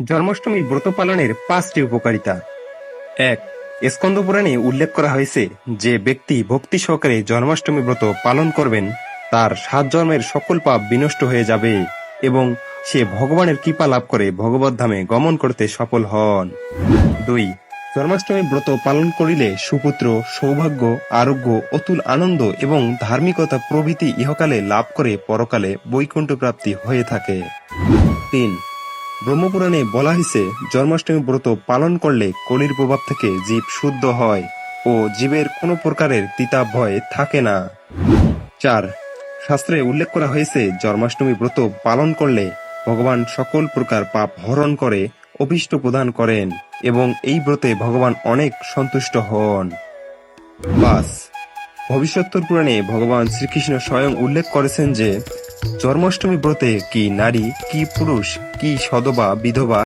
জন্মাষ্টমী ব্রত পালনের পাঁচটি উপকারিতা। এক স্কন্দ পুরাণে উল্লেখ করা হয়েছে যে ব্যক্তি ভক্তি সহকারে জন্মাষ্টমী ব্রত পালন করবেন, তার সাত জন্মের সকল পাপ বিনষ্ট হয়ে যাবে এবং সে ভগবানের কৃপা লাভ করে ভগবত ধামে গমন করতে সফল হন। দুই জন্মাষ্টমী ব্রত পালন করিলে সুপুত্র, সৌভাগ্য, আরোগ্য, অতুল আনন্দ এবং ধার্মিকতা প্রভৃতি ইহকালে লাভ করে পরকালে বৈকুণ্ঠ প্রাপ্তি হয়ে থাকে। তিন ব্রহ্মপুরাণে বলা হয়েছে জন্মাষ্টমী ব্রত পালন করলে কলির প্রভাব থেকে জীব শুদ্ধ হয় ও জীবের কোনো প্রকারের তিতা ভয় থাকে না। চার, শাস্ত্রে উল্লেখ করা হয়েছে জন্মাষ্টমী ব্রত পালন করলে ভগবান সকল প্রকার পাপ হরণ করে, অভিষ্ট প্রদান করেন এবং এই ব্রতে ভগবান অনেক সন্তুষ্ট হন। পাঁচ, ভবিষ্যত্তর পুরাণে ভগবান শ্রীকৃষ্ণ স্বয়ং উল্লেখ করেছেন যে জন্মাষ্টমী ব্রতে কি নারী কি পুরুষ কি সদবা বিধবা